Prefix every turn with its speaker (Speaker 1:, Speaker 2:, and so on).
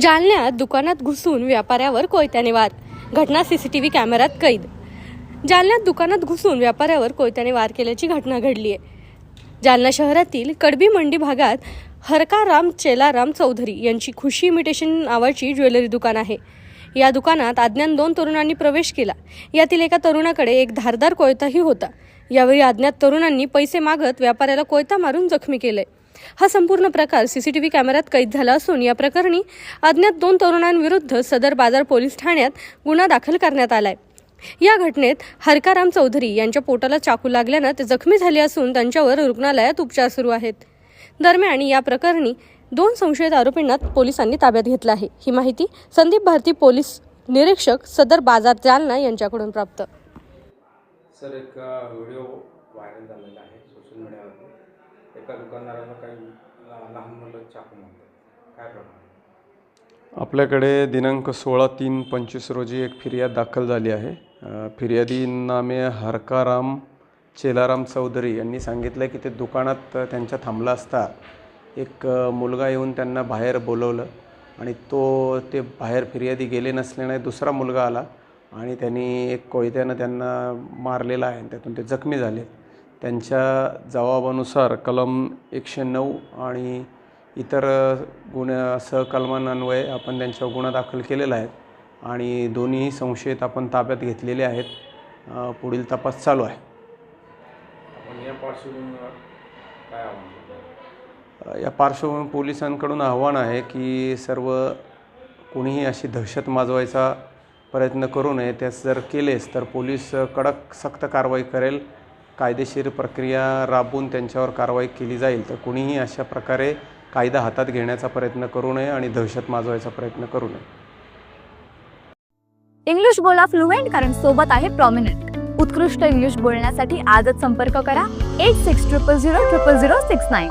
Speaker 1: जालन्यात दुकानात घुसून व्यापाऱ्यावर कोयत्याने वार. घटना सीसीटीव्ही कॅमेऱ्यात कैद. जालन्यात दुकानात घुसून व्यापाऱ्यावर कोयत्याने वार केल्याची घटना घडली आहे. जालना शहरातील कडबी मंडी भागात हरकाराम चेलाराम चौधरी यांची खुशी इमिटेशन नावाची ज्वेलरी दुकान आहे. या दुकानात अज्ञात दोन तरुणांनी प्रवेश केला. यातील एका तरुणाकडे एक धारदार कोयताही होता. यावेळी अज्ञात तरुणांनी पैसे मागत व्यापाऱ्याला कोयता मारून जखमी केलंय. हा संपूर्ण प्रकार सीसीटीव्ही कॅमेऱ्यात कैद झाला असून या प्रकरणी अज्ञात दोन तरुणांविरुद्ध सदर बाजार पोलीस ठाण्यात गुन्हा दाखल करण्यात आलाय. या घटनेत हरकाराम चौधरी यांच्या पोटाला चाकू लागल्यानं ते जखमी झाले असून त्यांच्यावर रुग्णालयात उपचार सुरू आहेत. दरम्यान या प्रकरणी दोन संशयित आरोपींना पोलिसांनी ताब्यात घेतलं आहे. ही माहिती संदीप भारती पोलीस निरीक्षक सदर बाजार जालना यांच्याकडून प्राप्त.
Speaker 2: सर एक व्हिडिओ व्हायरल झालेला आहे सोशल मीडियावरती. एका दुकानदाराला काही लहान मुलं चाकू म्हणतात काय प्रमाण?
Speaker 3: आपल्याकडे दिनांक सोळा तीन पंचवीस रोजी एक फिर्याद दाखल झाली आहे. अ, फिर्यादी नामे हरकाराम चेलाराम चौधरी यांनी सांगितलं की ते दुकानात त्यांच्या थांबला असता एक मुलगा येऊन त्यांना बाहेर बोलवलं आणि तो ते बाहेर फिर्यादी गेले नसल्याने दुसरा मुलगा आला आणि त्यांनी एक कोयत्यानं त्यांना मारलेला आहे आणि त्यातून ते जखमी झाले. त्यांच्या जबाबानुसार कलम एकशे नऊ आणि इतर गुन्ह्या सहकलमांन्वये आपण त्यांच्यावर गुन्हा दाखल केलेला आहे आणि दोन्ही संशयित आपण ताब्यात घेतलेले आहेत. पुढील तपास चालू आहे. या पार्श्वभूमी पोलिसांकडून आव्हान आहे की सर्व कोणीही अशी दहशत माजवायचा प्रयत्न करू नये. त्यास जर केलेस तर पोलीस कडक सक्त कारवाई करेल. कायदेशीर प्रक्रिया राबवून त्यांच्यावर कारवाई केली जाईल तर कुणीही अशा प्रकारे कायदा हातात घेण्याचा प्रयत्न करू नये आणि दहशत माजवायचा प्रयत्न करू नये.
Speaker 4: इंग्लिश बोला फ्लुएंट कारण सोबत आहे प्रॉमिनंट उत्कृष्ट इंग्लिश बोलण्यासाठी आजच संपर्क करा. Eight six triple zero triple zero six nine